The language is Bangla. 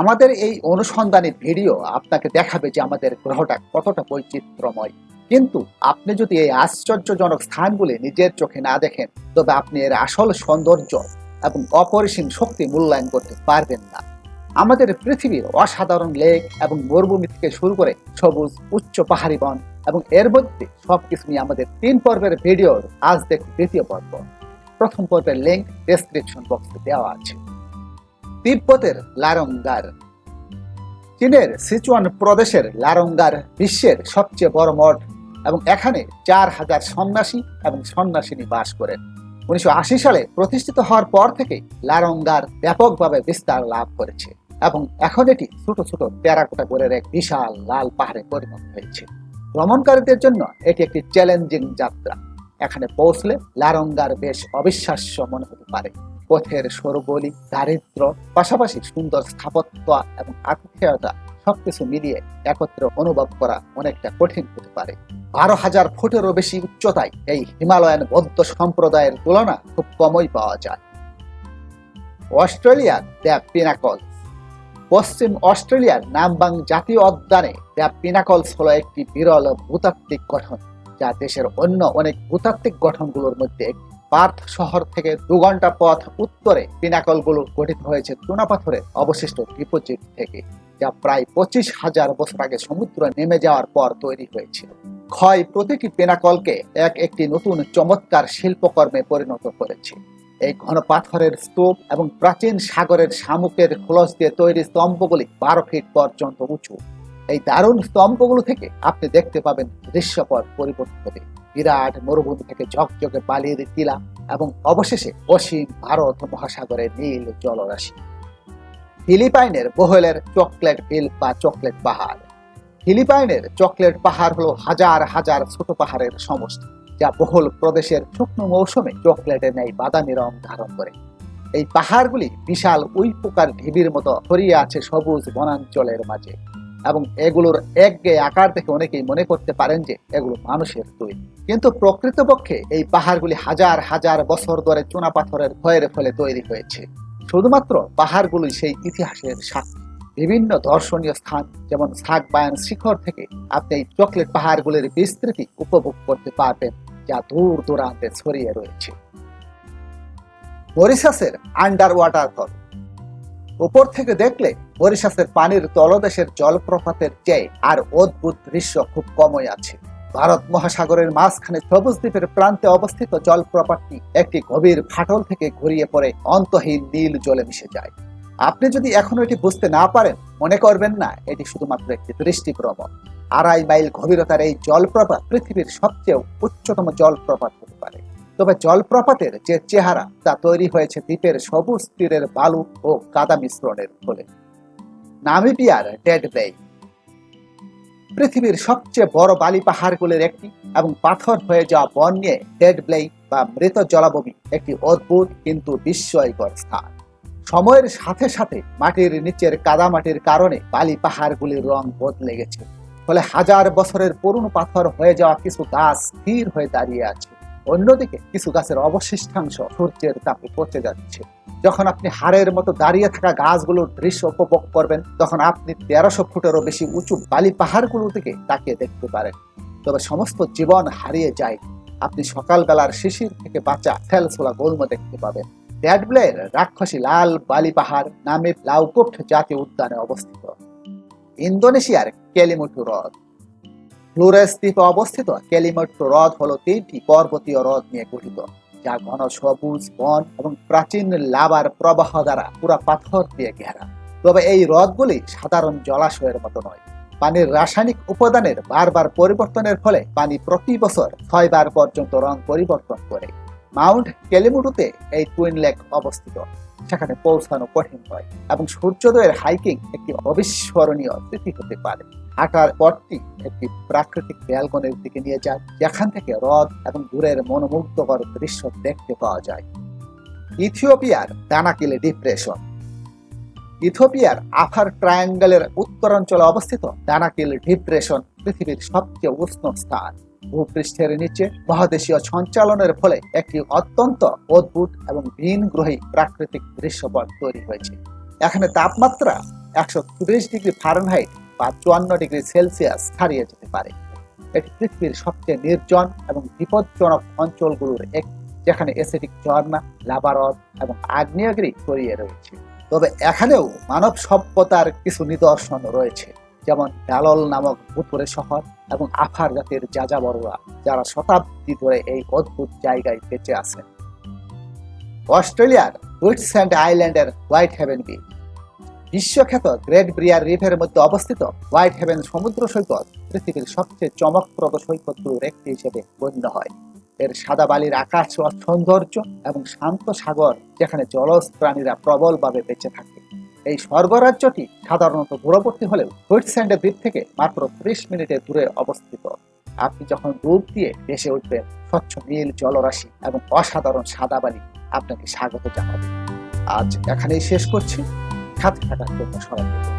আমাদের এই অনুসন্ধানী ভিডিও আপনাকে দেখাবে যে আমাদের গ্রহটা কতটা বৈচিত্র্যময়। কিন্তু আপনি যদি এই আশ্চর্যজনক স্থানগুলি নিজের চোখে না দেখেন, তবে আপনি এর আসল সৌন্দর্য এবং অপরিসীম শক্তি মূল্যায়ন করতে পারবেন না। আমাদের পৃথিবীর অসাধারণ লেক এবং মরুভূমি থেকে শুরু করে সবুজ, উচ্চ পাহাড়ি বন এবং এর মধ্যে সবকিছু নিয়ে আমাদের তিন পর্বের ভিডিওর আজ দেখুন দ্বিতীয় পর্ব। প্রথম পর্বের লিঙ্ক ডেসক্রিপশন বক্সে দেওয়া আছে। তিব্বতের লারঙ্গার। চীনের সিচুয়ান প্রদেশের লারঙ্গার বিশ্বের সবচেয়ে বড় মঠ এবং এখানে চার হাজার সন্ন্যাসী এবং সন্ন্যাসিনী বাস করেন উনিশশো আশি সালে প্রতিষ্ঠিত হওয়ার পর থেকে লারঙ্গার ব্যাপকভাবে বিস্তার লাভ করেছে এবং এখন এটি ছোট ছোট টেরাকোটা গোলের এক বিশাল লাল পাহাড়ে পরিণত হয়েছে। ভ্রমণকারীদের জন্য এটি একটি চ্যালেঞ্জিং যাত্রা। এখানে পৌঁছলে লারঙ্গার বেশ অবিশ্বাস্য মনে হতে পারে। পথের সরগলি দারিদ্র, পাশাপাশি সুন্দর স্থাপত্য এবং আতিথেয়তা সবকিছু মিলিয়ে একত্রে অনুভব করা অনেকটা কঠিন হতে পারে। বারো হাজার ফুটেরও বেশি উচ্চতায় এই হিমালয়ান বৌদ্ধ সম্প্রদায়ের তুলনা খুব কমই পাওয়া যায়। অস্ট্রেলিয়ার দ্য পিনাকল পশ্চিম অস্ট্রেলিয়ার নামবাং জাতীয় উদ্যানে দ্য পিনাকলস হলো একটি বিরল ভূতাত্ত্বিক গঠন, যা দেশের অন্য অনেক ভূতাত্ত্বিক গঠনগুলোর মধ্যে একটি। পার্থ শহর থেকে দু ঘণ্টা পথ উত্তরে পিনাকলগুলো গঠিত হয়েছে চুনাপাথরের অবশিষ্ট ডিপোজিট থেকে, যা প্রায় পঁচিশ হাজার বছর আগে সমুদ্র নেমে যাওয়ার পর তৈরি হয়েছিল। ক্ষয় প্রতিটি পেনাকলকে এক একটি নতুন চমৎকার শিল্পকর্মে পরিণত করেছে। এই ঘন পাথরের স্তূপ এবং প্রাচীন সাগরের শামুকের খোলস দিয়ে তৈরি স্তম্ভগুলি বারো ফিট পর্যন্ত উঁচু। এই দারুণ স্তম্ভগুলো থেকে আপনি দেখতে পাবেন দৃশ্যপট পরিবর্তিত বিরাট মরুভূমি থেকে ঝকঝকে বালির টিলা এবং অবশেষে অসীম ভারত মহাসাগরের নীল জলরাশি। ফিলিপাইনের বহলের চকলেট হিল বা চকলেট পাহাড়। ফিলিপাইনের চকলেট পাহাড় হলো হাজার হাজার ছোট পাহাড়ের সমষ্টি, যা বহুল প্রদেশের শুকনো মৌসুমে চকলেটের ন্যায় বাদামি রং ধারণ করে। এই পাহাড়গুলি বিশাল উই পোকার ঢিবির মতো ছড়িয়ে আছে সবুজ বনাঞ্চলের মাঝে। এবং এগুলোর একগে আকার দেখে অনেকেই মনে করতে পারেন যে এগুলো মানুষের তৈরি। কিন্তু প্রকৃতপক্ষে এই পাহাড়গুলি হাজার হাজার বছর ধরে চুনা পাথরের ক্ষয়ের ফলে তৈরি হয়েছে। শুধুমাত্র পাহাড়গুলি সেই ইতিহাসের সাক্ষী। বিভিন্ন দর্শনীয় স্থান, যেমন সাগবায়ন শিখর থেকে আপনি এই চকলেট পাহাড়গুলির বিস্তৃতি উপভোগ করতে পারবেন, যা দূর দূরান্তে ছড়িয়ে রয়েছে। মরিশাসের আন্ডার ওয়াটার ফল উপর থেকে দেখলে মরিশাসের পানির তলদেশের জলপ্রপাতের চেয়ে আর অদ্ভুত দৃশ্য খুব কমই আছে। ভারত মহাসাগরের মাঝখানে সবুজ দ্বীপের প্রান্তে অবস্থিত জলপ্রপাতটি একটি গভীর ফাটল থেকে ঘুরিয়ে পড়ে অন্তহীন নীল জলে মিশে যায়। আপনি যদি এখনও এটি বুঝতে না পারেন, মনে করবেন না, এটি শুধুমাত্র একটি দৃষ্টিপ্রবণ আড়াই মাইল গভীরতার এই জলপ্রপাত পৃথিবীর সবচেয়ে উচ্চতম জলপ্রপাত হতে পারে। তবে জলপ্রপাতের যে চেহারা তা তৈরি হয়েছে দ্বীপের সবুজ তীরের বালু ও কাদা মিশ্রণের ফলে। নামিবিয়ার ডেড বে। পৃথিবীর সবচেয়ে বড় বালি পাহাড়গুলির একটি এবং পাথর হয়ে যাওয়া বন নিয়ে ডেড ব্লেই বা মৃত জলাভূমি একটি অদ্ভুত কিন্তু বিস্ময়কর স্থান। সময়ের সাথে সাথে মাটির নিচের কাদামাটির কারণে বালি পাহাড়গুলির রং বদলে গেছে। ফলে হাজার বছরের পুরনো পাথর হয়ে যাওয়া কিছু গাছ স্থির হয়ে দাঁড়িয়ে আছে। অন্যদিকে কিছু গাছের অবশিষ্টাংশ সূর্যের তাপে পচে যাচ্ছে। যখন আপনি হাড়ের মতো দাঁড়িয়ে থাকা গাছগুলোর দৃশ্য উপভোগ করবেন, তখন আপনি তেরোশো ফুটেরও বেশি উঁচু বালি পাহাড়গুলোর দিকে তাকিয়ে দেখতে পারেন। তবে সমস্ত জীবন হারিয়ে যায়। আপনি সকালবেলার শিশির থেকে বাঁচা ফেলছোলা গোলম দেখতে পাবেন। ড্যাডব্লের রাক্ষসী লাল বালি পাহাড় নামের লাউকোট জাতীয় উদ্যানে অবস্থিত। ইন্দোনেশিয়ার কেলিমুটু হ্রদ। ফ্লোরেস দ্বীপে অবস্থিত কেলিমট্টু হ্রদ হলো তিনটি পর্বতীয় হ্রদ নিয়ে গঠিত, যা ঘন সবুজ, বন এবং প্রাচীন লাভার প্রবাহ দ্বারা পুরা পাথর দিয়ে ঘেরা। তবে এই হ্রদগুলি সাধারণ জলাশয়ের মতো নয়। পানির রাসায়নিক উপাদানের বারবার পরিবর্তনের ফলে পানি প্রতি বছর ছয়বার পর্যন্ত রং পরিবর্তন করে। মাউন্ট কেলিমুটুতে এই টুইন লেক অবস্থিত। সেখানে পৌঁছানো কঠিন হয় এবং সূর্যোদয়ের হাইকিং একটি অবিস্মরণীয় স্মৃতি হতে পারে। হাঁটার পথটি একটি প্রাকৃতিক ব্যালকনের দিকে নিয়ে যায়। যেখান থেকে হ্রদ এবং দূরের মনোমুগ্ধকর দৃশ্য দেখতে পাওয়া যায়। ইথিওপিয়ার দানাকিলে ডিপ্রেশন। ইথিওপিয়ার আফার ট্রায়াঙ্গেলের উত্তরাঞ্চলে অবস্থিত দানাকিল ডিপ্রেশন পৃথিবীর সবচেয়ে উষ্ণ স্থান। ভূপৃষ্ঠের নিচে মহাদেশীয় সঞ্চালনের ফলে একটি অত্যন্ত অদ্ভুত এবং ভিন গ্রহী প্রাকৃতিক দৃশ্যপট তৈরি হয়েছে। এখানে তাপমাত্রা একশো ডিগ্রি ফারেনহাইট বা চুয়ান্ন ডিগ্রি সেলসিয়াস ছাড়িয়ে যেতে পারে। এটি পৃথিবীর সবচেয়ে নির্জন এবং বিপজ্জনক অঞ্চলগুলোর এক, যেখানে এসিডিক ঝর্ণা লাভারদ এবং আগ্নেয়গিরি ছড়িয়ে রয়েছে। তবে এখানেও মানব সভ্যতার কিছু নিদর্শন রয়েছে, যেমন ডালল নামক ভূতপুরে শহর এবং আফার জাতির যাযাবররা যারা শতাব্দী ধরে এই অদ্ভুত জায়গায় বেঁচে আছেন। অস্ট্রেলিয়ার হুইটস্যান্ড আইল্যান্ডের হোয়াইট হেভেন বিচ বিশ্বখ্যাত গ্রেট ব্রিয়ার রিফের মধ্যে অবস্থিত হোয়াইট হেভেন সমুদ্র সৈকত পৃথিবীর সবচেয়ে চমকপ্রদ সৈকতগুলোর একটি হিসেবে গণ্য হয়। এর সাদা বালির আকাশ ও সৌন্দর্য এবং শান্ত সাগর যেখানে জলজ প্রাণীরা প্রবলভাবে বেঁচে থাকে। এই স্বর্গরাজ্যটি সাধারণত দূরবর্তী হলেও হুইটস্যান্ডের দ্বীপ থেকে মাত্র ত্রিশ মিনিটের দূরে অবস্থিত। আপনি যখন ডুব দিয়ে ভেসে উঠবেন, স্বচ্ছ নীল জলরাশি এবং অসাধারণ সাদা বালি আপনাকে স্বাগত জানাবে। আজ এখানেই শেষ করছি। সাথে থাকার জন্য।